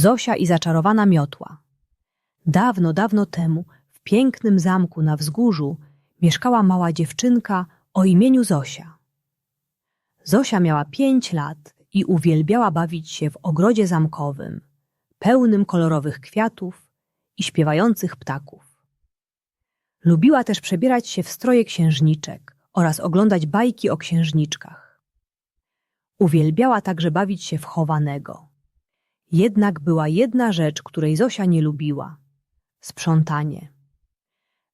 Zosia i zaczarowana miotła. Dawno, dawno temu w pięknym zamku na wzgórzu mieszkała mała dziewczynka o imieniu Zosia. Zosia miała pięć lat i uwielbiała bawić się w ogrodzie zamkowym, pełnym kolorowych kwiatów i śpiewających ptaków. Lubiła też przebierać się w stroje księżniczek oraz oglądać bajki o księżniczkach. Uwielbiała także bawić się w chowanego. Jednak była jedna rzecz, której Zosia nie lubiła sprzątanie.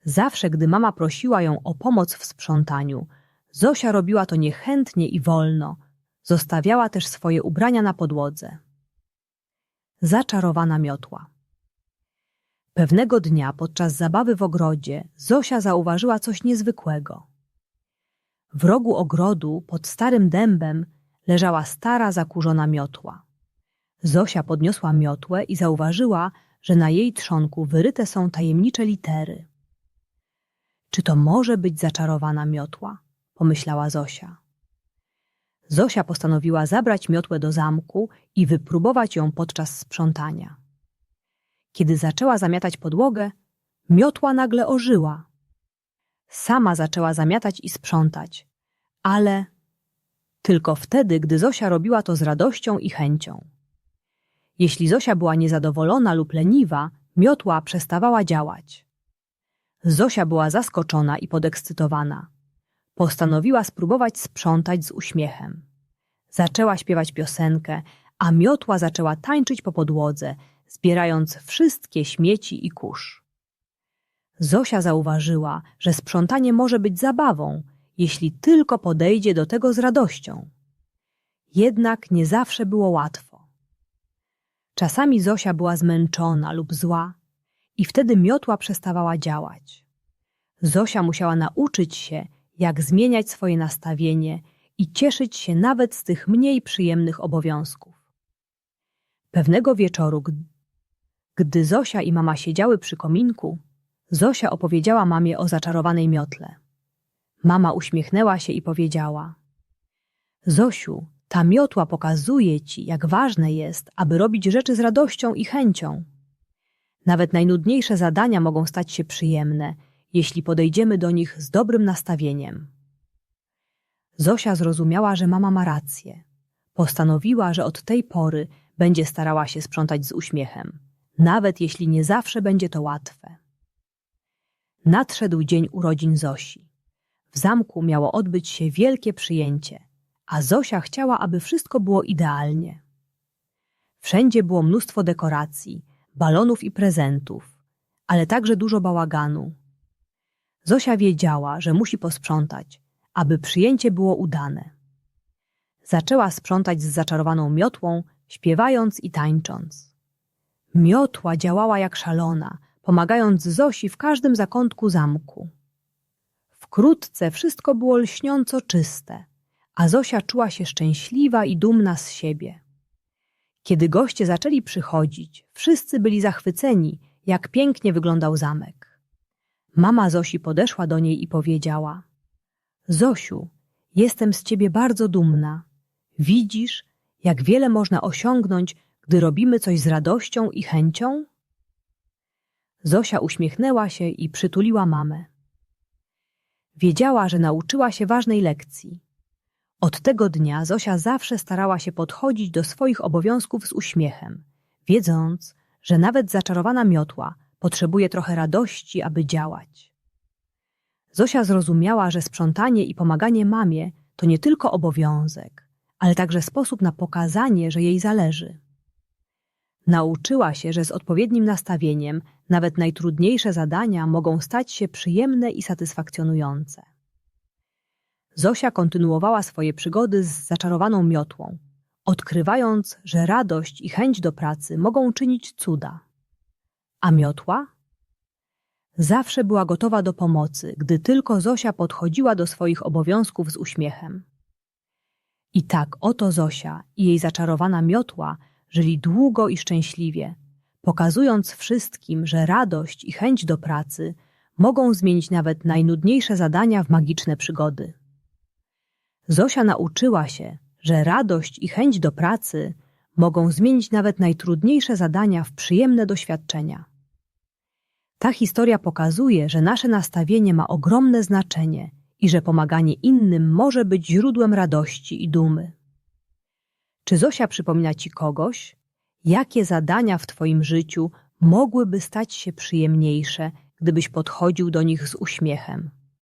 Zawsze, gdy mama prosiła ją o pomoc w sprzątaniu, Zosia robiła to niechętnie i wolno, zostawiała też swoje ubrania na podłodze. Zaczarowana miotła. Pewnego dnia podczas zabawy w ogrodzie Zosia zauważyła coś niezwykłego. W rogu ogrodu pod starym dębem leżała stara, zakurzona miotła. Zosia podniosła miotłę i zauważyła, że na jej trzonku wyryte są tajemnicze litery. Czy to może być zaczarowana miotła? pomyślała Zosia. Zosia postanowiła zabrać miotłę do zamku i wypróbować ją podczas sprzątania. Kiedy zaczęła zamiatać podłogę, miotła nagle ożyła. Sama zaczęła zamiatać i sprzątać, ale tylko wtedy, gdy Zosia robiła to z radością i chęcią. Jeśli Zosia była niezadowolona lub leniwa, miotła przestawała działać. Zosia była zaskoczona i podekscytowana. Postanowiła spróbować sprzątać z uśmiechem. Zaczęła śpiewać piosenkę, a miotła zaczęła tańczyć po podłodze, zbierając wszystkie śmieci i kurz. Zosia zauważyła, że sprzątanie może być zabawą, jeśli tylko podejdzie do tego z radością. Jednak nie zawsze było łatwo. Czasami Zosia była zmęczona lub zła i wtedy miotła przestawała działać. Zosia musiała nauczyć się, jak zmieniać swoje nastawienie i cieszyć się nawet z tych mniej przyjemnych obowiązków. Pewnego wieczoru, gdy Zosia i mama siedziały przy kominku, Zosia opowiedziała mamie o zaczarowanej miotle. Mama uśmiechnęła się i powiedziała: Zosiu, ta miotła pokazuje ci, jak ważne jest, aby robić rzeczy z radością i chęcią. Nawet najnudniejsze zadania mogą stać się przyjemne, jeśli podejdziemy do nich z dobrym nastawieniem. Zosia zrozumiała, że mama ma rację. Postanowiła, że od tej pory będzie starała się sprzątać z uśmiechem, nawet jeśli nie zawsze będzie to łatwe. Nadszedł dzień urodzin Zosi. W zamku miało odbyć się wielkie przyjęcie, a Zosia chciała, aby wszystko było idealnie. Wszędzie było mnóstwo dekoracji, balonów i prezentów, ale także dużo bałaganu. Zosia wiedziała, że musi posprzątać, aby przyjęcie było udane. Zaczęła sprzątać z zaczarowaną miotłą, śpiewając i tańcząc. Miotła działała jak szalona, pomagając Zosi w każdym zakątku zamku. Wkrótce wszystko było lśniąco czyste, a Zosia czuła się szczęśliwa i dumna z siebie. Kiedy goście zaczęli przychodzić, wszyscy byli zachwyceni, jak pięknie wyglądał zamek. Mama Zosi podeszła do niej i powiedziała: Zosiu, jestem z ciebie bardzo dumna. Widzisz, jak wiele można osiągnąć, gdy robimy coś z radością i chęcią? Zosia uśmiechnęła się i przytuliła mamę. Wiedziała, że nauczyła się ważnej lekcji. Od tego dnia Zosia zawsze starała się podchodzić do swoich obowiązków z uśmiechem, wiedząc, że nawet zaczarowana miotła potrzebuje trochę radości, aby działać. Zosia zrozumiała, że sprzątanie i pomaganie mamie to nie tylko obowiązek, ale także sposób na pokazanie, że jej zależy. Nauczyła się, że z odpowiednim nastawieniem nawet najtrudniejsze zadania mogą stać się przyjemne i satysfakcjonujące. Zosia kontynuowała swoje przygody z zaczarowaną miotłą, odkrywając, że radość i chęć do pracy mogą czynić cuda. A miotła? Zawsze była gotowa do pomocy, gdy tylko Zosia podchodziła do swoich obowiązków z uśmiechem. I tak oto Zosia i jej zaczarowana miotła żyli długo i szczęśliwie, pokazując wszystkim, że radość i chęć do pracy mogą zmienić nawet najnudniejsze zadania w magiczne przygody. Zosia nauczyła się, że radość i chęć do pracy mogą zmienić nawet najtrudniejsze zadania w przyjemne doświadczenia. Ta historia pokazuje, że nasze nastawienie ma ogromne znaczenie i że pomaganie innym może być źródłem radości i dumy. Czy Zosia przypomina ci kogoś? Jakie zadania w twoim życiu mogłyby stać się przyjemniejsze, gdybyś podchodził do nich z uśmiechem?